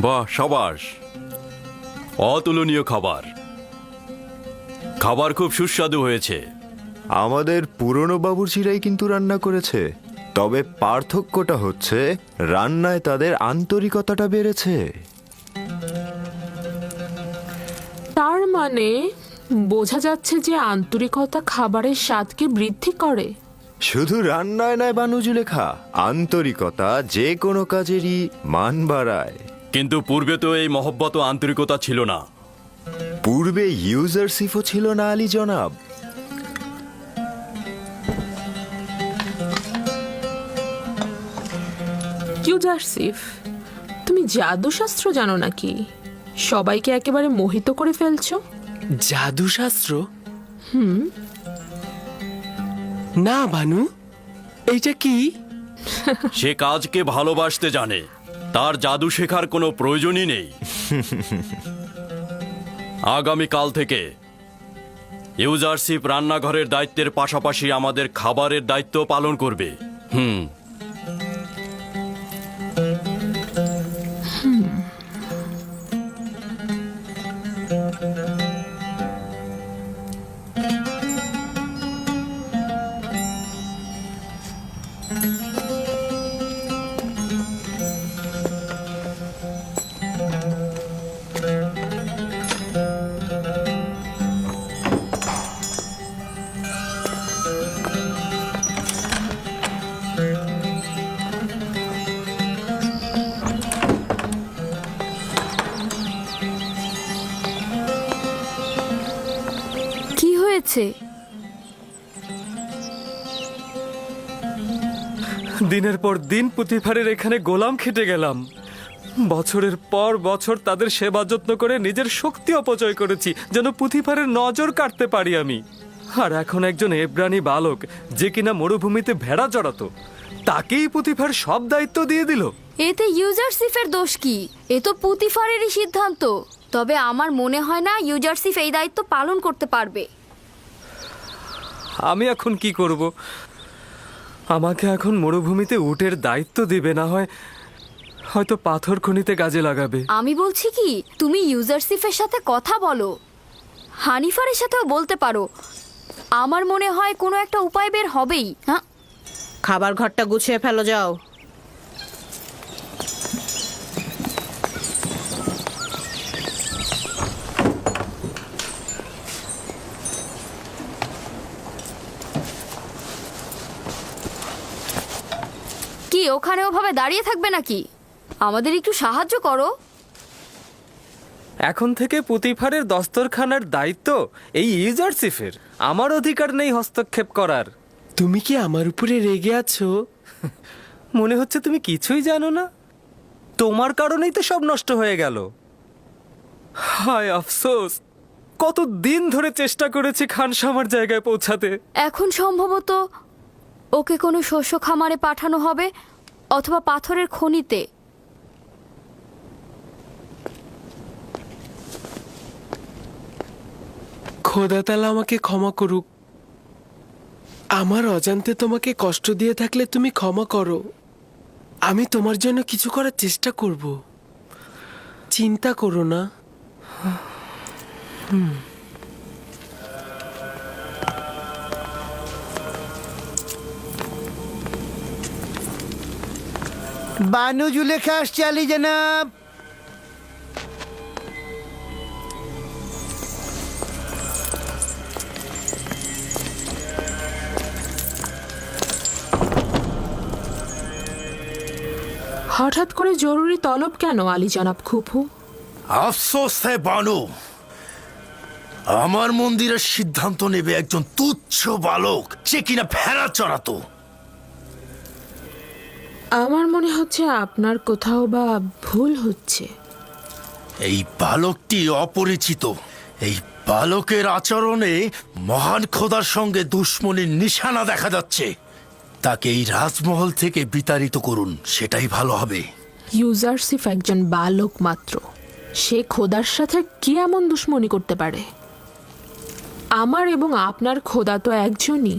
বাহ সাবাস। অতুলনীয় খাবার। খাবার খুব সুস্বাদু হয়েছে। আমাদের পুরনো বাবুর্চিরাই কিন্তু রান্না করেছে। তবে পার্থক্যটা হচ্ছে রান্নায় তাদের আন্তরিকতাটা বেড়েছে। তার মানে বোঝা যাচ্ছে যে আন্তরিকতা খাবারের স্বাদকে বৃদ্ধি করে। শুধু রান্নায় নয় বানুজুলেখা আন্তরিকতা যে কোনো কাজেরই মান বাড়ায়। কিন্তু পূর্বে তো এই মহব্বত ও আন্তরিকতা ছিল না। পূর্বে ইউজারশিপও ছিল না আলী জনাব। ইউজারসিফ তুমি জাদুশাস্ত্র জানো নাকি? সবাইকে একেবারে মোহিত করে ফেলছো? জাদুশাস্ত্র? হুম। না বানু এইটা কি? সে কাজকে ভালোবাসতে জানে। তার জাদু শেখার কোনো প্রয়োজনই নেই। আগামীকাল থেকে ইউজারশিপ রান্নাঘরের দায়িত্বের পাশাপাশি আমাদের খাবারের দায়িত্ব পালন করবে। হুম। দিনের পর দিন পুঁথিফারের এখানে গোলাম খেটে গেলাম। বছরের পর বছর তাদের সেবা যত্ন করে নিজের শক্তি অপচয় করেছি যেন পুঁথিফারের নজর কাটতে পারি আমি। আর এখন একজন এব্রানি বালক যে কিনা মরুভূমিতে ভেড়া চড়াতো তাকেই পুঁথিফার সব দায়িত্ব দিয়ে দিল। এতে ইউজারসিফের দোষ কি? এ তো পুতিফারেরই সিদ্ধান্ত। তবে আমার মনে হয় না ইউজারসিফ এই দায়িত্ব পালন করতে পারবে। আমি এখন কি করব? আমাকে এখন মরুভূমিতে উটের দায়িত্ব দিবে না হয় হয়তো পাথর খনিতে কাজে লাগাবে। আমি বলছি কি তুমি ইউজারসিফের সাথে কথা বলো। হানিফারের সাথেও বলতে পারো। আমার মনে হয় কোনো একটা উপায় বের হবেই হ্যাঁ? খাবার ঘরটা গুছিয়ে ফেলো যাও। ওখানে ওভাবে দাঁড়িয়ে থাকবে নাকি? আমাদের একটু সাহায্য করো। এখন থেকে পুতিফারের দস্তরখানার দায়িত্ব এই ইউজারসিফের আমার অধিকার নেই হস্তক্ষেপ করার। তুমি কি আমার উপরে রেগে আছো? মনে হচ্ছে তুমি কিছুই জানো না। তোমার কারণেই তো সব নষ্ট হয়ে গেল। হায় আফসোস! কত দিন ধরে চেষ্টা করেছি খানসামার জায়গায় পৌঁছাতে। এখন সম্ভবত ওকে কোনো শস্য খামারে পাঠানো হবে অথবা পাথরের খনিতে। খোদা তালা আমাকে ক্ষমা করুক। আমার অজান্তে তোমাকে কষ্ট দিয়ে থাকলে তুমি ক্ষমা করো। আমি তোমার জন্য কিছু করার চেষ্টা করব। চিন্তা করো না। বানু জুলেখা আসছে চালি জনাব। হঠাৎ করে জরুরি তলব কেন আলী জনাব খুপু? আফসোস বানু। আমার মন্দিরের সিদ্ধান্ত নেবে একজন তুচ্ছ বালক সে কিনা ভেড়া চড়াতো। আমার মনে হচ্ছে আপনার কোথাও বা ভুল হচ্ছে। এই বালকটি অপরিচিত। এই বালকের আচরণে মহান খোদার সঙ্গে দুশ্মনীর নিশানা দেখা যাচ্ছে। তাকে এই রাজমহল থেকে বিতাড়িত করুন সেটাই ভালো হবে। ইউজারসিফ একজন বালক মাত্র। সে খোদার সাথে কি এমন দুশ্মনী করতে পারে? আমার এবং আপনার খোদা তো একজনই।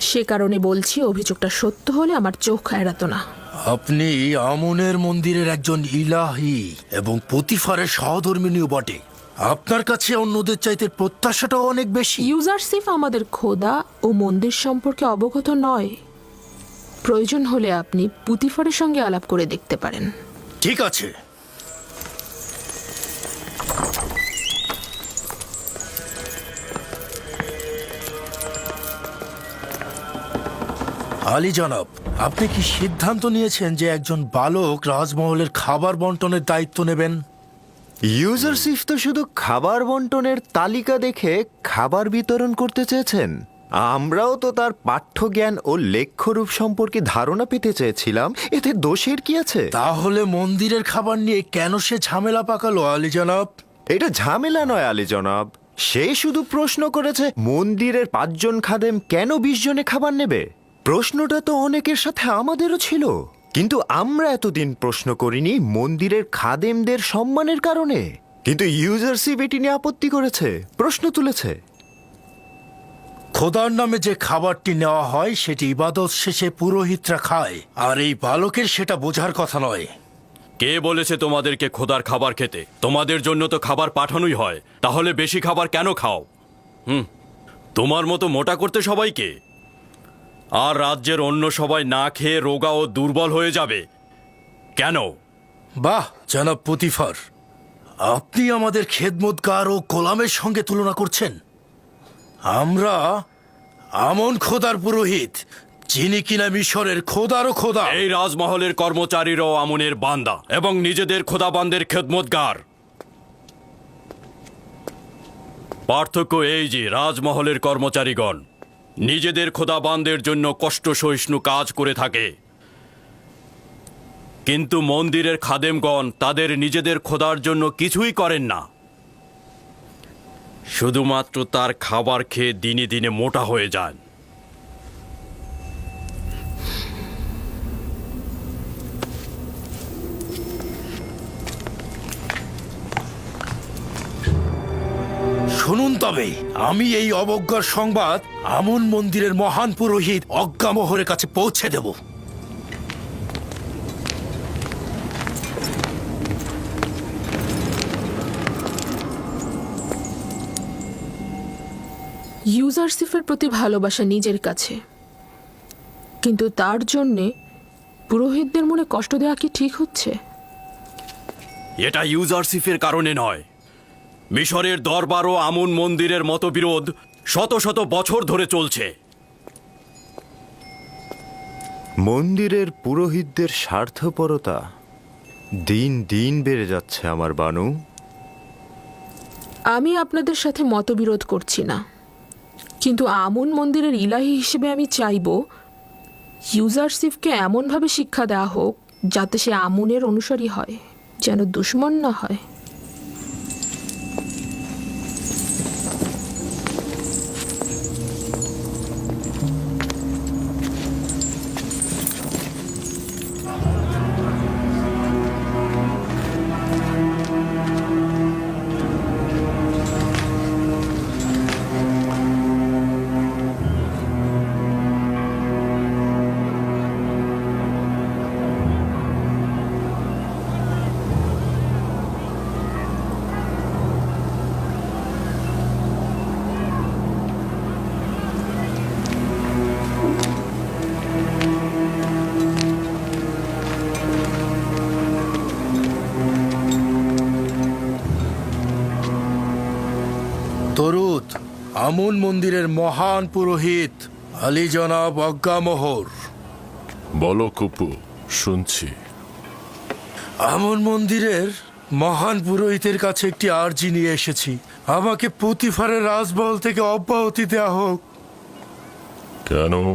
সে কারণে বলছি অভিযোগটা সত্য হলে আমার চোখ এড়াতো না। আপনি আমনের মন্দিরের একজন ইলাহি এবং প্রতিফারের সহধর্মিনীও বটে। আপনার কাছে অন্যদের চাইতে প্রত্যাশাটাও অনেক বেশি। ইউজারসিফ আমাদের খোদা ও মন্দির সম্পর্কে অবগত নয়। প্রয়োজন হলে আপনি পুতিফারের সঙ্গে আলাপ করে দেখতে পারেন। ঠিক আছে। আলী জনাব আপনি কি সিদ্ধান্ত নিয়েছেন যে একজন বালক রাজমহলের খাবার বন্টনের দায়িত্ব নেবেন? ইউজারসিফ তো শুধু খাবার বন্টনের তালিকা দেখে খাবার বিতরণ করতে চেয়েছেন। আমরাও তো তার পাঠ্যজ্ঞান ও লেখ্যরূপ সম্পর্কে ধারণা পেতে চেয়েছিলাম। এতে দোষের কি আছে? তাহলে মন্দিরের খাবার নিয়ে কেন সে ঝামেলা পাকালো আলী জনাব? এটা ঝামেলা নয় আলী জনাব। সে শুধু প্রশ্ন করেছে মন্দিরের পাঁচজন খাদেম কেন বিশ জনে খাবার নেবে? প্রশ্নটা তো অনেকের সাথে আমাদেরও ছিল। কিন্তু আমরা এতদিন প্রশ্ন করিনি মন্দিরের খাদেমদের সম্মানের কারণে। কিন্তু ইউজারসিপ এটি নিয়ে আপত্তি করেছে প্রশ্ন তুলেছে। খোদার নামে যে খাবারটি নেওয়া হয় সেটি ইবাদত শেষে পুরোহিতরা খায়। আর এই বালকের সেটা বোঝার কথা নয়। কে বলেছে তোমাদেরকে খোদার খাবার খেতে? তোমাদের জন্য তো খাবার পাঠানোই হয়। তাহলে বেশি খাবার কেন খাও? হুম। তোমার মতো মোটা করতে সবাইকে? আর রাজ্যের অন্য সবাই না খেয়ে রোগা ও দুর্বল হয়ে যাবে। কেন? বাহ জনাব পুতিফার। আপনি আমাদের খেদমতগার ও গোলামের সঙ্গে তুলনা করছেন। আমরা আমন খোদার পুরোহিত যিনি কিনা মিশরের খোদারও খোদা। এই রাজমহলের কর্মচারীরাও আমনের বান্দা এবং নিজেদের খোদাবান্দের খেদমতগার পার্থক্য এই যে রাজমহলের কর্মচারীগণ। নিজেদের খোদাবানদের জন্য কষ্ট সহিষ্ণু কাজ করে থাকে। কিন্তু মন্দিরের খাদেমগণ তাদের নিজেদের খোদার জন্য কিছুই করেন না। শুধুমাত্র তার খাবার খেয়ে দিনে দিনে মোটা হয়ে যান। শুনুন তবে আমি এই অবজ্ঞার সংবাদ আমন মন্দিরের মহান পুরোহিত অজ্ঞামোহরের কাছে পৌঁছে দেব। ইউজারসিফের প্রতি ভালোবাসা নিজের কাছে। কিন্তু তার জন্যে পুরোহিতদের মনে কষ্ট দেওয়া কি ঠিক হচ্ছে? এটা ইউজারসিফের কারণে নয়। মিশরের দরবার ও আমুন মন্দিরের মতবিরোধ শত শত বছর ধরে চলছে। মন্দিরের পুরোহিতদের স্বার্থপরতা দিন দিন বেড়ে যাচ্ছে আমার বানু। আমি আপনাদের সাথে মতবিরোধ করছি না। কিন্তু আমুন মন্দিরের ইলাহি হিসেবে আমি চাইব ইউজারসিফকে এমনভাবে শিক্ষা দেওয়া হোক যাতে সে আমুনের অনুসারী হয় যেন দুশ্মন না হয়। তরুদ আমন মন্দিরের মহান পুরোহিত আলী জনাব অজ্ঞামোহর। বলো কুপু শুনছি। আমন মন্দিরের মহান পুরোহিতের কাছে একটি আর্জি নিয়ে এসেছি। আমাকে পুতিফারের রাজমহল থেকে অব্যাহতি দেওয়া হোক। কেন?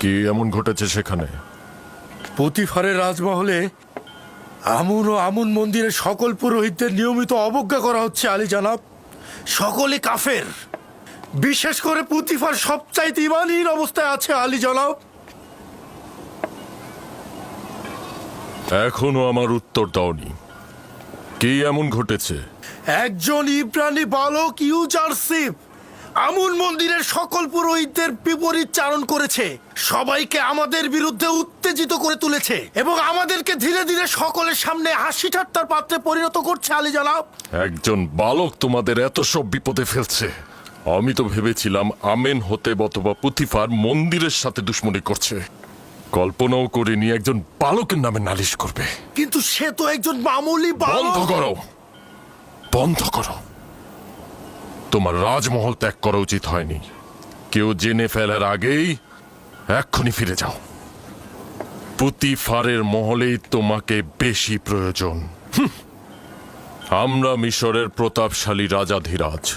কি এমন ঘটেছে সেখানে? পুতিফারের রাজমহলে আমুন ও আমুন মন্দিরের সকল পুরোহিতদের নিয়মিত অবজ্ঞা করা হচ্ছে আলী জানাব। সকলে কাফের। বিশেষ করে পুতিফার সবচাইতে ইমানহীন অবস্থায় আছে আলী জনাব। এখনও আমার উত্তর দাওনি। কি এমন ঘটেছে? একজন ইব্রানি বালক ইউজারসিপ আমুন মন্দিরের সকল পুরোহিতদের বিপরীত চারণ করেছে। সবাইকে আমাদের বিরুদ্ধে উত্তেজিত করে তুলেছে এবং আমাদেরকে ধীরে ধীরে সকলের সামনে হাসি ঠাট্টার পাত্রে পরিণত করছে আলী জনাব। একজন বালক তোমাদের এত সব বিপদে ফেলছে। আমি তো ভেবেছিলাম আমেন হতে অথবা পুথিফার মন্দিরের সাথে দুশ্মনী করছে। কল্পনাও করিনি একজন বালকের নামে নালিশ করবে। কিন্তু সে তো একজন মামুলি বন্ধ বালক করো। বন্ধ করো। তোমার রাজমহল ত্যাগ করা উচিত হয়নি। কেউ জেনে ফেলার আগেই এক্ষুনি ফিরে যাও। পুতিফারের মহলেই তোমাকে বেশি প্রয়োজন। আমরা মিশরের প্রতাপশালী রাজাধিরাজ।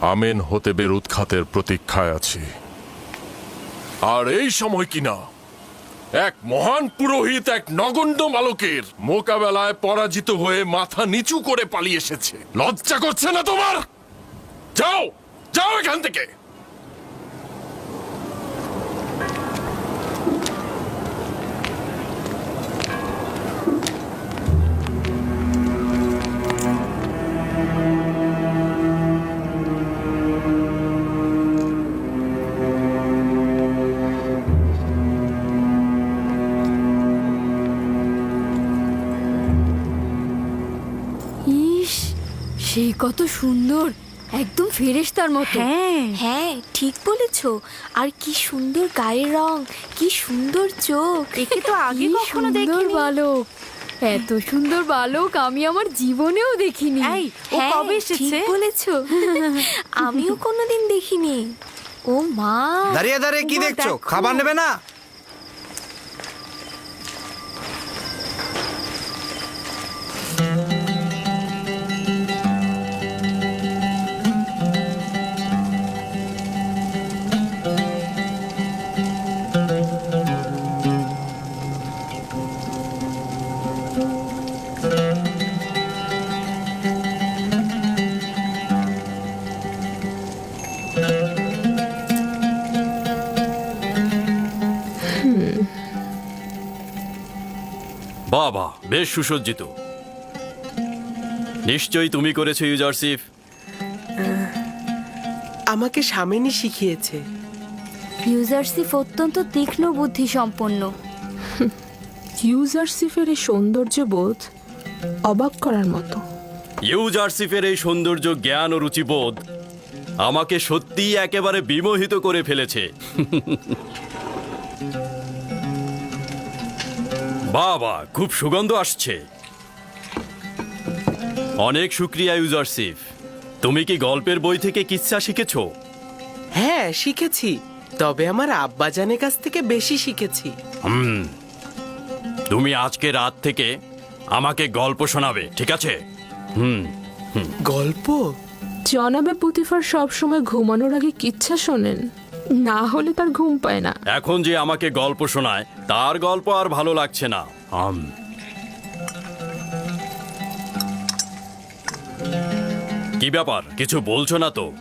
আমেন হতেবের উৎখাতের প্রতীক্ষায় আছি। আর এই সময় কিনা এক মহান পুরোহিত এক নগণ্য বালকের মোকাবেলায় পরাজিত হয়ে মাথা নিচু করে পালিয়ে এসেছে। লজ্জা করছে না তোমার? যাও যাও এখান থেকে। ইস সেই কত সুন্দর একদম ফেরেশতার মতো। হ্যাঁ। হ্যাঁ ঠিক বলেছ। আর কি সুন্দর গায়ের রং কি সুন্দর চোখ। একে তো আগে কখনো সুন্দর দেখিনি। বালক। এত সুন্দর বালক আমি আমার জীবনেও দেখিনি। এই ও হ্যাঁ, কবে এসেছে? ঠিক বলেছ। আমিও কোনোদিন দেখিনি। ও মা। দাঁড়িয়ে দাঁড়িয়ে কি দেখছ? খাবার নেবে না? বেশ সুসজ্জিত। নিশ্চয়ই তুমি করেছ ইউজারসিফ। আমাকে স্বামিনী শিখিয়েছে। ইউজারসিফ অত্যন্ত তীক্ষ্ণ বুদ্ধি সম্পন্ন। ইউজারসিফের এই সৌন্দর্য বোধ অবাক করার মতো। ইউজারসিফের এই সৌন্দর্য জ্ঞান ও রুচিবোধ আমাকে সত্যিই একেবারে বিমোহিত করে ফেলেছে। বাবা খুব সুগন্ধ আসছে। অনেক শুক্রিয়া ইউজারসিফ তুমি কি গল্পের বই থেকে কিচ্ছা শিখেছ? হ্যাঁ শিখেছি। তবে আমার আব্বা আব্বাজানের কাছ থেকে বেশি শিখেছি। তুমি আজকে রাত থেকে আমাকে গল্প শোনাবে ঠিক আছে? হুম গল্প? জনাবে পুতিফার সবসময় ঘুমানোর আগে কিচ্ছা শোনেন। না হলে তার ঘুম পায় না। এখন যে আমাকে গল্প শোনায় তার গল্প আর ভালো লাগছে না। আম। কি ব্যাপার? কিছু বলছো না তো?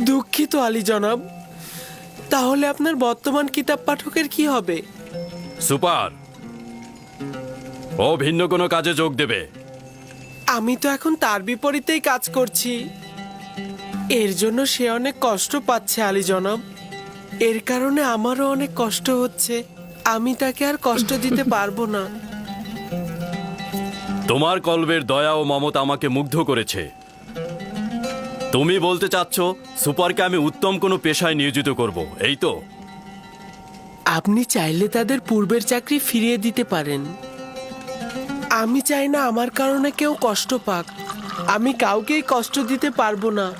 দুঃখিত আলী জনাব। তাহলে আপনার বর্তমান কিতাব পাঠকের কি হবে? সুপার। ও ভিন্ন কোনো কাজে যোগ দেবে। আমি তো এখন তার বিপরীতেই কাজ করছি। এর জন্য সে অনেক কষ্ট পাচ্ছে আলী জনাব। এর কারণে আমারও অনেক কষ্ট হচ্ছে। আমি তাকে আর কষ্ট দিতে পারব না। তোমার কল্বের দয়া ও মমতা আমাকে মুগ্ধ করেছে। তুমি বলতে চাচ্ছ সুপারকে আমি উত্তম কোনো পেশায় নিয়োজিত করব এই তো? আপনি চাইলে তাদের পূর্বের চাকরি ফিরিয়ে দিতে পারেন। আমি চাই না আমার কারণে কেউ কষ্ট পাক। আমি কাউকেই কষ্ট দিতে পারব না।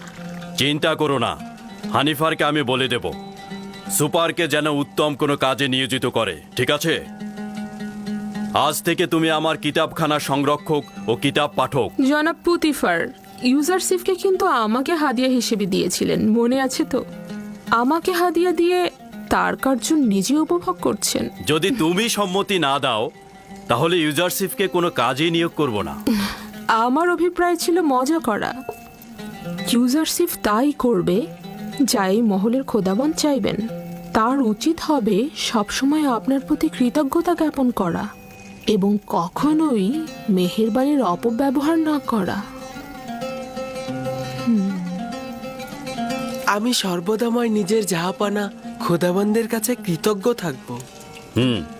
চিন্তা করো না। হানিফারকে আমি বলে দেব। সুপারকে যেন উত্তম কোনো কাজে নিয়োজিত করে ঠিক আছে? আজ থেকে তুমি আমার কিতাবখানা সংরক্ষক ও কিতাব পাঠক। জনাব পুতিফার ইউজারসিফকে কিন্তু আমাকে হাদিয়া হিসেবে দিয়েছিলেন মনে আছে তো? আমাকে হাদিয়া দিয়ে তার কার্য নিজে উপভোগ করছেন। যদি তুমি সম্মতি না দাও তাহলে ইউজারশিপকে কোনো কাজেই নিয়োগ করব না। আমার অভিপ্রায় ছিল মজা করা। ইউজারসিফ তাই করবে যা এই মহলের খোদাবন চাইবেন তার উচিত হবে সবসময় আপনার প্রতি কৃতজ্ঞতা জ্ঞাপন করা এবং কখনোই মেহেরবানির অপব্যবহার না করা। আমি সর্বদাময় নিজের জাহাপানা খোদাবন্দের কাছে কৃতজ্ঞ থাকব। হুম।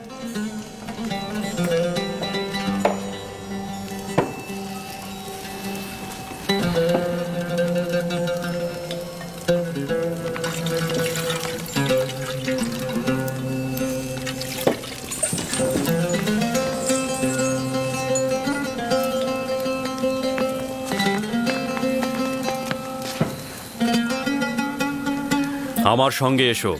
আমার সঙ্গে এসো।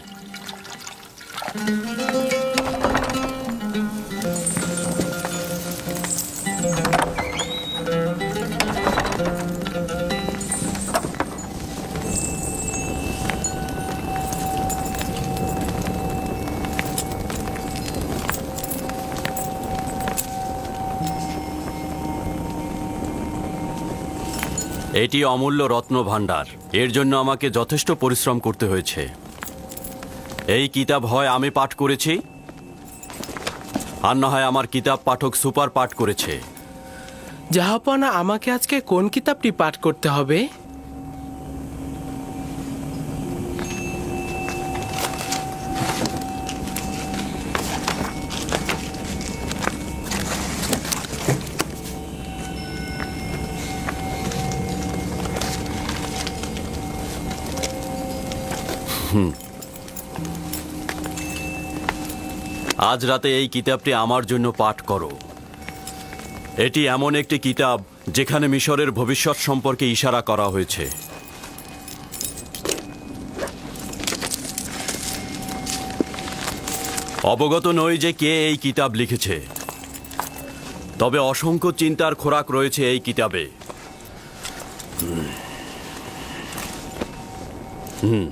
এটি অমূল্য রত্ন ভাণ্ডার। এর জন্য আমাকে যথেষ্ট পরিশ্রম করতে হয়েছে। এই কিতাব হয় আমি পাঠ করেছি, আর না হয় আমার কিতাব পাঠক সুপার পাঠ করেছে। জাহাপানা, আমাকে আজকে কোন কিতাবটি পাঠ করতে হবে? আজ রাতে এই কিতাবটি আমার জন্য পাঠ করো। এটি এমন একটি কিতাব যেখানে মিশরের ভবিষ্যৎ সম্পর্কে ইশারা করা হয়েছে। অবগত নই যে কে এই কিতাব লিখেছে। তবে অসংখ্য চিন্তার খোরাক রয়েছে এই কিতাবে। হুম।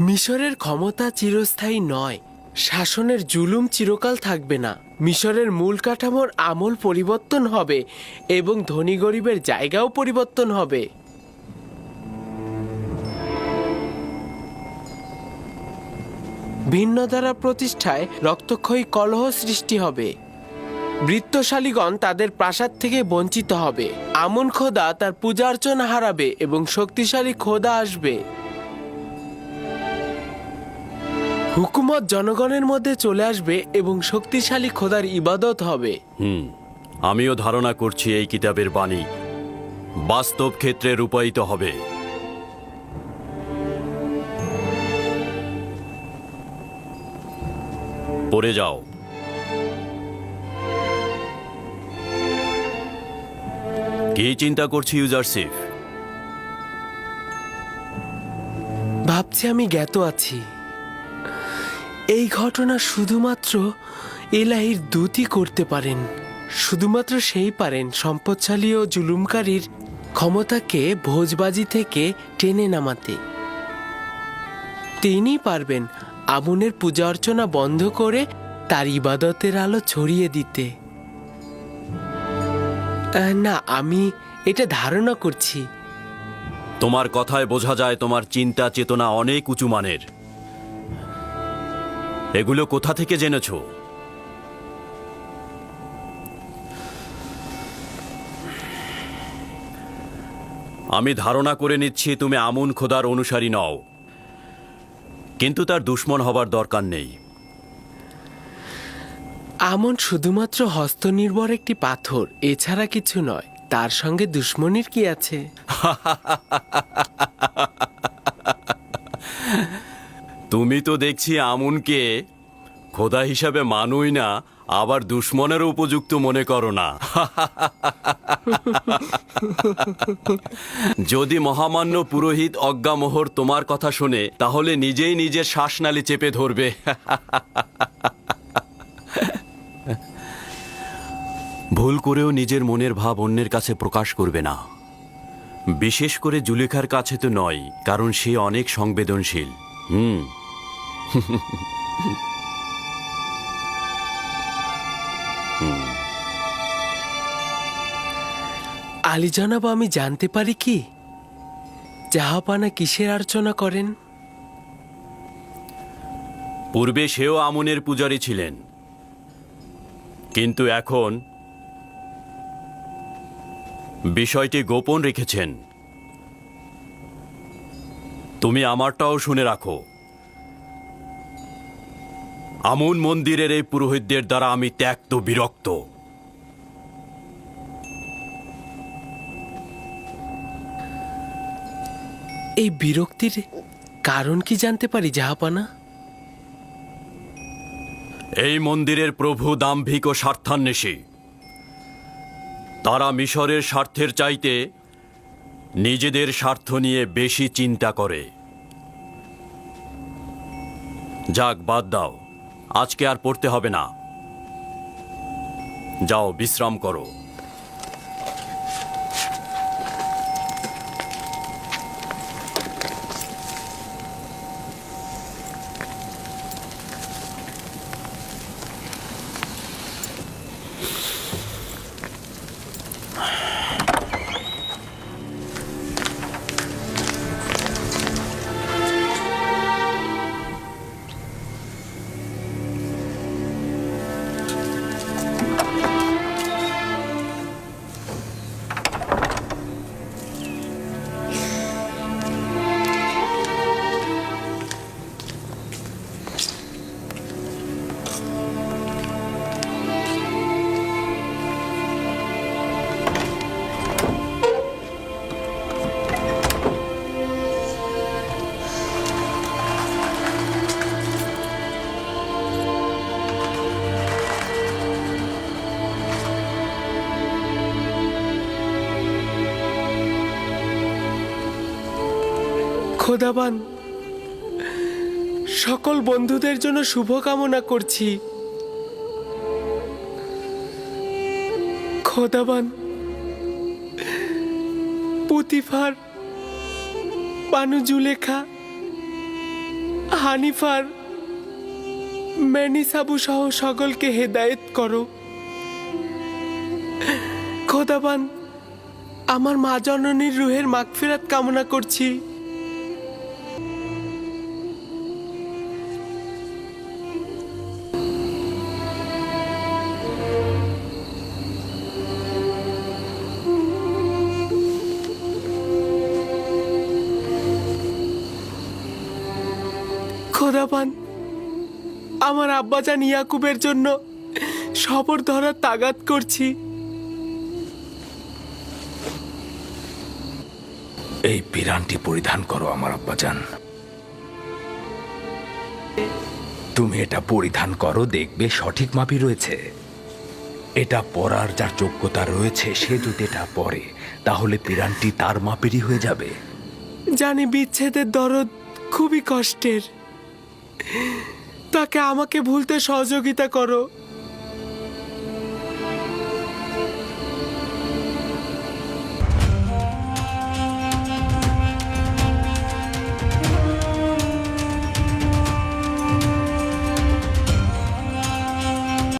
মিশরের ক্ষমতা চিরস্থায়ী নয়। শাসনের জুলুম চিরকাল থাকবে না। মিশরের মূল কাঠামোর আমল পরিবর্তন হবে এবং ধনী গরিবের জায়গাও পরিবর্তন হবে। ভিন্ন ধারা প্রতিষ্ঠায় রক্তক্ষয়ী কলহ সৃষ্টি হবে। বৃত্তশালীগণ তাদের প্রাসাদ থেকে বঞ্চিত হবে। আমন খোদা তার পূজার্চনা হারাবে এবং শক্তিশালী খোদা আসবে। হুকুমত জনগণের মধ্যে চলে আসবে এবং শক্তিশালী খোদার ইবাদত হবে। হুম আমিও ধারণা করছি এই কিতাবের বাণী বাস্তব ক্ষেত্রে রূপায়িত হবে। পড়ে যাও। কি চিন্তা করছি ইউজারশিপ ভাবছি আমি জ্ঞাত আছি। এই ঘটনা শুধুমাত্র এলাহির দূতই করতে পারেন। শুধুমাত্র সেই পারেন, সম্পদশালী ও জুলুমকারীর ক্ষমতাকে ভোজবাজি থেকে টেনে নামাতে। তিনি পারবেন আগুনের পূজা অর্চনা বন্ধ করে তার ইবাদতের আলো ছড়িয়ে দিতে। না, আমি এটা ধারণা করছি। তোমার কথায় বোঝা যায় তোমার চিন্তা চেতনা অনেক উঁচু মানের। এগুলো কোথা থেকে জেনেছ? আমি ধারণা করে নিচ্ছি তুমি আমুন খোদার অনুসারী নও। কিন্তু তার দুশ্মন হবার দরকার নেই। আমন শুধুমাত্র হস্তনির্ভর একটি পাথর এছাড়া কিছু নয়। তার সঙ্গে দুশ্মনির কি আছে? তুমি তো দেখছি আমুনকে খোদা হিসাবে মানুই না, আবার দুশ্মনের উপযুক্ত মনে করো না। যদি মহামান্য পুরোহিত অজ্ঞামোহর তোমার কথা শুনে, তাহলে নিজেই নিজের শ্বাসনালী চেপে ধরবে। ভুল করেও নিজের মনের ভাব অন্যের কাছে প্রকাশ করবে না। বিশেষ করে জুলেখার কাছে তো নয়, কারণ সে অনেক সংবেদনশীল। হুম। আলী জনাব আমি জানতে পারি কি? জাহাপানা কিসের অর্চনা করেন? পূর্বে সেও আমনের পূজারী ছিলেন। কিন্তু এখন বিষয়টি গোপন রেখেছেন। তুমি আমারটাও শুনে রাখো। আমুন মন্দিরের এই পুরোহিতদের দ্বারা আমি ত্যাক্ত বিরক্ত। এই বিরক্তির কারণ কি জানতে পারি জাহাপানা? এই মন্দিরের প্রভু দাম্ভিক ও স্বার্থান্বেষী। তারা মিশরের স্বার্থের চাইতে নিজেদের স্বার্থ নিয়ে বেশি চিন্তা করে। যাক, বাদ দাও। আজকে আর পড়তে হবে না। যাও, বিশ্রাম করো। খোদাবান সকল বন্ধুদের জন্য শুভকামনা করছি। খোদাবান, পুতিফার পানু জুলেখা হানিফার ম্যানিসাবু সহ সকলকে হেদায়েত করো। খোদাবান, আমার মা জননীর রুহের মাগফিরাত কামনা করছি। খোদাবান আমার আব্বাজান ইয়াকুবের জন্য সবর ধরার তাগাত করছি। এই পিরানটি পরিধান করো আমার আব্বাজান। তুমি এটা পরিধান করো দেখবে সঠিক মাপি রয়েছে। এটা পরার যার যোগ্যতা রয়েছে সে যদি এটা পরে তাহলে পিরানটি তার মাপেরই হয়ে যাবে। জানি বিচ্ছেদের দরদ খুবই কষ্টের। তাকে আমাকে ভুলতে সহযোগিতা করো।